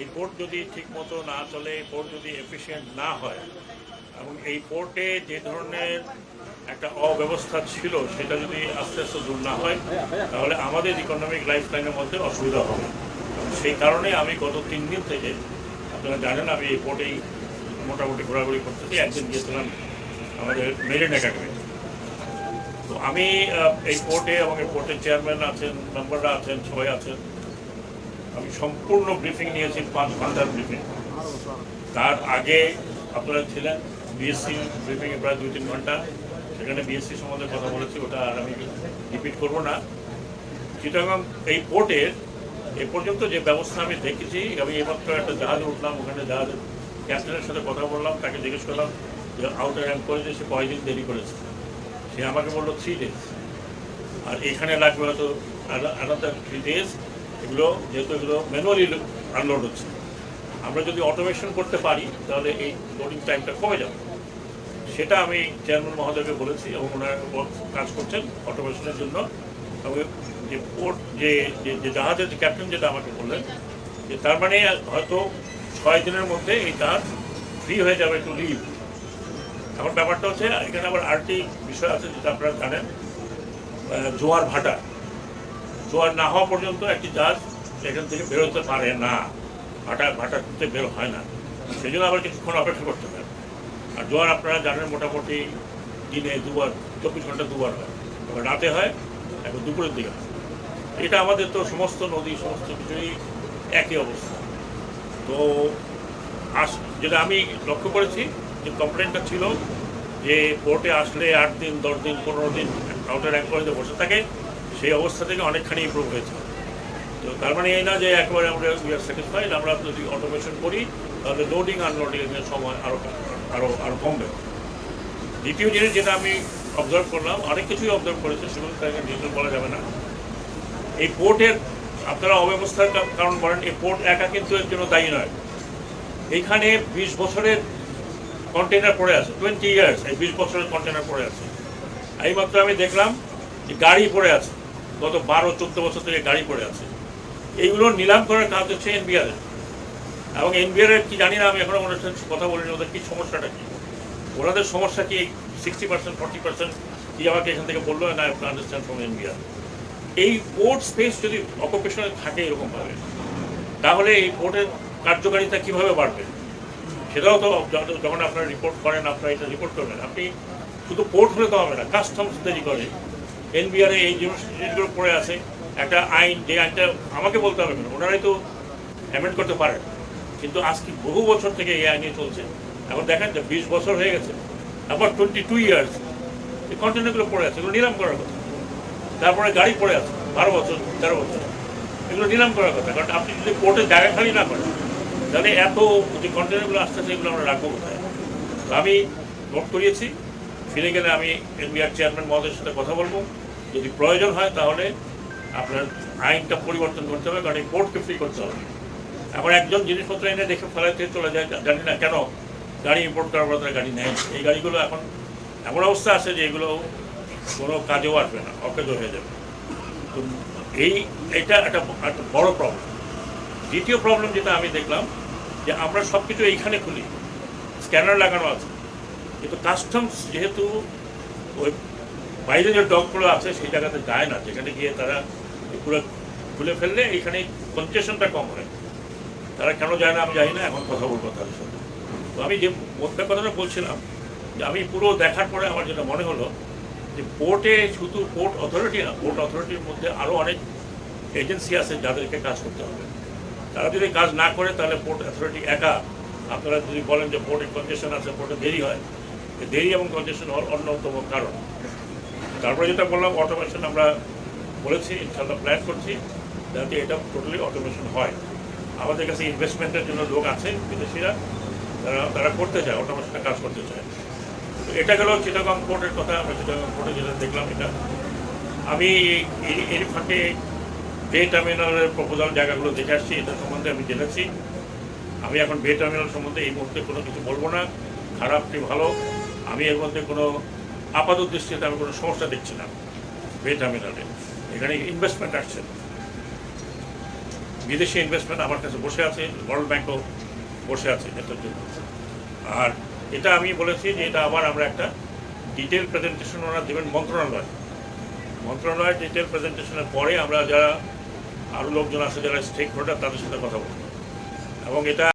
এই পোর্ট যদি ঠিকমতো না চলে, এই পোর্ট যদি এফিসিয়েন্ট না হয়, এবং এই পোর্টে যে ধরনের একটা অব্যবস্থা ছিল, সেটা যদি আস্তে আস্তে দূর না হয়, তাহলে আমাদের ইকোনমিক লাইফ লাইনের মধ্যে অসুবিধা হবে। সেই কারণে আমি গত তিন দিন থেকে, আপনারা জানেন, আমি এই পোর্টেই মোটামুটি ঘোরাঘুরি করতেছি। একদিন গিয়েছিলাম আমাদের মেরিন একাডেমি। তো আমি এই পোর্টে এবং এই পোর্টের চেয়ারম্যান আছেন মেম্বাররা আছেন, সবাই আছেন। আমি সম্পূর্ণ ব্রিফিং নিয়েছি, পাঁচ ঘণ্টার ব্রিফিং তার আগে আপনারা ছিলেন বিএসসি ব্রিফিংয়ে প্রায় দুই তিন ঘণ্টা। সেখানে বিএসসি সম্বন্ধে কথা বলেছি, ওটা আর আমি রিপিট করব না। চিটাগাং এই পোর্টের এ পর্যন্ত যে ব্যবস্থা আমি দেখেছি, আমি এইমাত্র একটা জাহাজে উঠলাম, ওখানে জাহাজের ক্যাপ্টেনের সাথে কথা বললাম, তাকে জিজ্ঞেস করলাম যে আউটার র্যাঙ্ক করে যে সে কয়দিন দেরি করেছে? সে আমাকে বলল থ্রি ডেজ আর এখানে লাগবে হয়তো আনাদার থ্রি ডেজ এগুলো যেহেতু এগুলো ম্যানুয়ালি আনলোড হচ্ছে। আমরা যদি অটোমেশন করতে পারি, তাহলে এই লোডিং টাইমটা কমে যাবে। সেটা আমি চেয়ারম্যান মহোদয়কে বলেছি এবং ওনারা কাজ করছেন অটোমেশনের জন্য। এবং যে পোর্ট যে, যে- জাহাজের যে ক্যাপ্টেন যেটা আমাকে বললেন, যে তার মানে হয়তো ছয় দিনের মধ্যে এই জাহাজ ফ্রি হয়ে যাবে একটু লিভ এখন ব্যাপারটা হচ্ছে, এখানে আবার আরেকটি বিষয় আছে যেটা আপনারা জানেন জোয়ার ভাটা। জোয়ার না হওয়া পর্যন্ত একটি জাহাজ এখান থেকে বেরোতে পারে না। ভাটা ভাটা করতে বের হয় না। সেই জন্য আবার কিছুক্ষণ অপেক্ষা করতে হয়। আর জোয়ার আপনারা জানেন মোটামুটি দিনে দুবার, চব্বিশ ঘণ্টা দুবার হয়। এবার রাতে হয় এখন দুপুরের দিকে হয়। এটা আমাদের তো সমস্ত নদী, সমস্ত কিছুই একই অবস্থা। তো আস, যেটা আমি লক্ষ্য করেছি, যে কমপ্লেনটা ছিল যে কোর্টে আসলে আট দিন, দশ দিন, পনেরো দিন আউটার র্যাঙ্ক করে বসে থাকে। সেই অবস্থা থেকে অনেকখানি ইম্প্রুভ হয়েছে। তো তার মানে এই না যে একবারে আমরা উই আর স্যাটিসফাইড আমরা যদি অটোমেশন করি, তাহলে লোডিং আনলোডিং এর সময় আরও আরও আরও কমবে। দ্বিতীয় জিনিস যেটা আমি অবজার্ভ করলাম, অনেক কিছুই অবজার্ভ করেছে, সেগুলো তাকে ডিটেল বলা যাবে না। এই পোর্টের আপনারা অব্যবস্থার কারণ বলেন, এই পোর্ট একা কিন্তু এর জন্য দায়ী নয়। এইখানে বিশ বছরের কন্টেনার পড়ে আছে টোয়েন্টি ইয়ার্স এই বিশ বছরের কন্টেনার পড়ে আছে। এইমাত্র আমি দেখলাম যে গাড়ি পড়ে আছে। গত বারো, চোদ্দ বছর থেকে গাড়ি পড়ে আছে। এইগুলো নিলাম করার কাজ হচ্ছে এনবিআর এবং এনবিআর কি জানি না, আমি এখনও ওনার সাথে কথা বলিনি, ওদের কি সমস্যাটা কি? ওনাদের সমস্যা কি সিক্সটি পার্সেন্ট ফর্টি পার্সেন্ট কি আমাকে এখান থেকে বলল? না আন্ডারস্ট্যান্ড ফ্রম এনবিআর। এই পোর্ট স্পেস যদি অকুপেশনে থাকে এরকমভাবে, তাহলে এই পোর্টের কার্যকারিতা কীভাবে বাড়বে? সেটাও তো যখন- যখন আপনারা রিপোর্ট করেন, আপনারা এটা রিপোর্ট করবেন। আপনি শুধু পোর্ট হলে তো হবে না কাস্টমস তৈরি করে। এনবিআরে এই জিনিস জিনিসগুলো পড়ে আছে। একটা আইন, যে আইনটা আমাকে বলতে হবে না, ওনারাই তো অ্যামেন্ড করতে পারেন। কিন্তু আজকে বহু বছর থেকে এই আইনে চলছে। এখন দেখেন যে বিশ বছর হয়ে গেছে। আবার টোয়েন্টি টু ইয়ার্স এই কন্টেনারগুলো পড়ে আছে, এগুলো নিলাম করার কথা। তারপরে গাড়ি পড়ে আছে, বারো বছর, তেরো বছর। এগুলো নিলাম করার কথা। কারণ আপনি যদি কোর্টে জায়গা খালি না করেন, তাহলে এত যে কন্টেনারগুলো আসতেছে, এগুলো আমরা রাখব কোথায়? আমি নোট করিয়েছি। ফিরে গেলে আমি এনবিআর চেয়ারম্যান মহোদয়ের সাথে কথা বলব। যদি প্রয়োজন হয় তাহলে আপনার আইনটা পরিবর্তন করতে হবে, কারণ এই কোর্টকে ফ্রি করতে হবে। এখন একজন জিনিসপত্র এনে দেখে ফেলাতে চলে যায় জানি না কেন গাড়ি ইম্পোর্ট করার পর তারা গাড়ি নেয় এই গাড়িগুলো এখন এমন অবস্থা আছে যে এগুলো কোনো কাজেও আসবে না, অকেজ হয়ে যাবে। তো এই, এটা একটা একটা বড় প্রবলেম দ্বিতীয় প্রবলেম যেটা আমি দেখলাম, যে আমরা সব কিছু এইখানে খুলি। স্ক্যানার লাগানো আছে। কিন্তু কাস্টমস যেহেতু ওই বাইরে যে ডকগুলো আছে, সেই জায়গাতে যায় না। যেখানে গিয়ে তারা পুরো খুলে ফেললে এখানে কনসেশনটা কম হয়। তারা কেন যায় না আমি জানি না, এখন কথা বলব তাদের সাথে। তো আমি যে মোদ্দা কথাটা বলছিলাম, যে আমি পুরো দেখার পরে আমার যেটা মনে হলো, যে পোর্টে শুধু পোর্ট অথরিটি না, পোর্ট অথরিটির মধ্যে আরও অনেক এজেন্সি আছে যাদেরকে কাজ করতে হবে। তারা যদি কাজ না করে, তাহলে পোর্ট অথরিটি একা। আপনারা যদি বলেন যে পোর্টে কনজেশন আছে, পোর্টে দেরি হয়, দেরি এবং কনজেশন হওয়ার অন্যতম কারণ। তারপরে যেটা বললাম অটোমেশন আমরা বলেছি ইনশাল্লাহ প্ল্যান করছি, যাতে এটা টোটালি অটোমেশন হয়। আমাদের কাছে ইনভেস্টমেন্টের জন্য লোক আছে, বিদেশিরা, তারা তারা করতে চায় অটোমেশনে কাজ করতে চায়। তো এটা গেল চিটাগং পোর্টের কথা, আমরা চিটাগং পোর্টে যেটা দেখলাম এটা। আমি এর ফাঁকে বে টার্মিনালের প্রপোজাল জায়গাগুলো দেখে আসছি, এটা সম্বন্ধে আমি জেনেছি। আমি এখন বে টার্মিনাল সম্বন্ধে এই মুহূর্তে কোনো কিছু বলব না। খারাপ কি ভালো? আমি এর মধ্যে কোনো আপাত দৃষ্টিতে আমি কোনো সমস্যা দেখছি না বে টার্মিনালে এখানে ইনভেস্টমেন্ট আসছে। বিদেশি ইনভেস্টমেন্ট আমার কাছে বসে আছে ওয়ার্ল্ড ব্যাংকও বসে আছে এটার জন্য। আর এটা আমি বলেছি যে এটা আবার আমরা একটা ডিটেল প্রেজেন্টেশন ওনারা দেবেন, মন্ত্রণালয়। মন্ত্রণালয়ের ডিটেল প্রেজেন্টেশনের পরে আমরা যারা আরও লোকজন আছে, যারা স্টেক হোল্ডার তাদের সাথে কথা বলব। এবং এটা